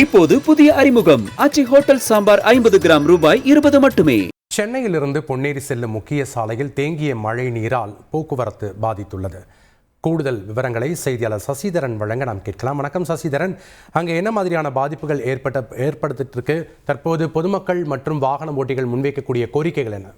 இப்போது புதிய அறிமுகம். அச்சி ஹோட்டல் சாம்பார் ஐம்பது கிராம் ரூபாய் இருபது மட்டுமே. சென்னையிலிருந்து பொன்னேரி செல்லும் முக்கிய சாலையில் தேங்கிய மழை நீரால் போக்குவரத்து பாதித்துள்ளது. கூடுதல் விவரங்களை செய்தியாளர் சசிதரன் வழங்க நாம் கேட்கலாம். வணக்கம் சசிதரன். அங்கே என்ன மாதிரியான பாதிப்புகள் ஏற்பட்ட ஏற்படுத்திட்டு இருக்கு? தற்போது பொதுமக்கள் மற்றும் வாகன ஓட்டிகள் முன்வைக்கக்கூடிய கோரிக்கைகள் என்ன?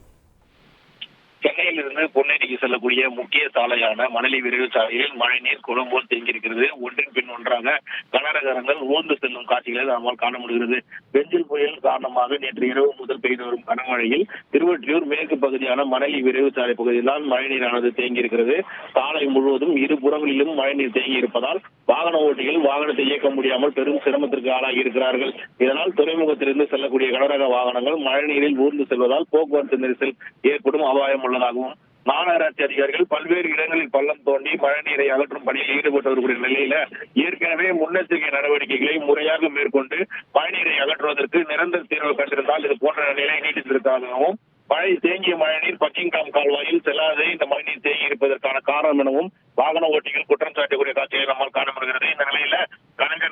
சென்னையிலிருந்து பொன்னேரிக்கு செல்லக்கூடிய முக்கிய சாலையான மணலி விரைவு சாலையில் மழைநீர் குளம்போல் தேங்கியிருக்கிறது. ஒன்றின் பின் ஒன்றாக கனரகரங்கள் ஊர்ந்து செல்லும் காட்சிகளை நம்மால் காண முடிகிறது. பெஞ்சில் புயல் காரணமாக நேற்று இரவு முதல் பெய்து வரும் கனமழையில் திருவொற்றியூர் மேற்கு பகுதியான மணலி விரைவு சாலை பகுதியில்தான் மழைநீரானது தேங்கியிருக்கிறது. சாலை முழுவதும் இரு புறங்களிலும் மழைநீர் தேங்கி இருப்பதால் வாகன ஓட்டிகள் வாகனத்தை இயக்க முடியாமல் பெரும் சிரமத்திற்கு ஆளாகி இருக்கிறார்கள் இதனால் துறைமுகத்திலிருந்து செல்லக்கூடிய கனரக வாகனங்கள் மழைநீரில் ஊர்ந்து செல்வதால் போக்குவரத்து நெரிசல் ஏற்படும் அபாயம் உள்ளதாகவும் மாநகராட்சி அதிகாரிகள் பல்வேறு இடங்களில் பள்ளம் தோண்டி மழைநீரை அகற்றும் பணியில் ஈடுபட்டு வரக்கூடிய நிலையில ஏற்கனவே முன்னெச்சரிக்கை நடவடிக்கைகளை முறையாக மேற்கொண்டு மழைநீரை அகற்றுவதற்கு நிரந்தர தீர்வு கண்டிருந்தால் இது போன்ற நிலை நீடித்திருக்காகவும் மழை தேங்கிய மழைநீர் பக்கிங்காம் கால்வாயில் செல்லாதே இந்த மழைநீர் தேங்கி இருப்பதற்கான காரணம் எனவும் வாகன ஓட்டிகள் குற்றம் சாட்டக்கூடிய காட்சிகளை நம்மால் காணப்படுகிறது இந்த நிலையில கலைஞர்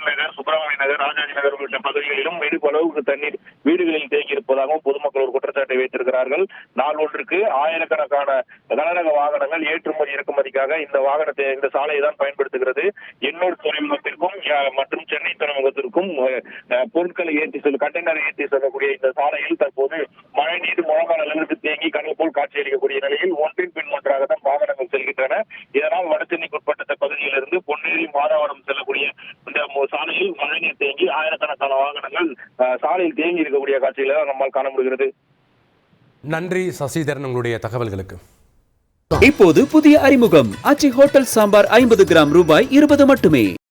நகர் ராஜாஜி நகர் உள்ளிட்ட பகுதிகளிலும் வெடிப்பு அளவுக்கு தண்ணீர் வீடுகளில் தேங்கி இருப்பதாகவும் பொதுமக்கள் ஒரு குற்றச்சாட்டை வைத்திருக்கிறார்கள். நாள் ஒன்றுக்கு ஆயிரக்கணக்கான கனரக வாகனங்கள் ஏற்றுமதி இறக்குமதிக்காக இந்த வாகனத்தை இந்த சாலையை தான் பயன்படுத்துகிறது. எண்ணூர் துறைமுகத்திற்கும் மற்றும் சென்னை துறைமுகத்திற்கும் அஹ், பொருட்களை ஏற்றி செல்லும் கண்டெய்னரை ஏற்றி செல்லக்கூடிய இந்த சாலையில் தற்போது மழை நீர் முழங்கால் அளவிற்கு தேங்கி கடல் போல் காட்சியளிக்கக்கூடிய நிலையில் ஒன்றின் பின் ஒன்றாக தான் வாகனங்கள் செல்கின்றன. இதனால் வடசென்னைக்குட்பட்ட பகுதியிலிருந்து பொன்னேரி மாதவரம் செல்லக்கூடிய இந்த மு- சாலையில் மழைநீர் தேங்கி ஆயிரக்கணக்கான வாகனங்கள் சாலையில் தேங்கி இருக்கக்கூடிய காட்சிகளை நம்மால் காண முடிகிறது. நன்றி சசிதரன் உங்களுடைய தகவல்களுக்கு. இப்போது புதிய அறிமுகம். அச்சி ஹோட்டல் சாம்பார் ஐம்பது கிராம் ரூபாய் இருபது மட்டுமே.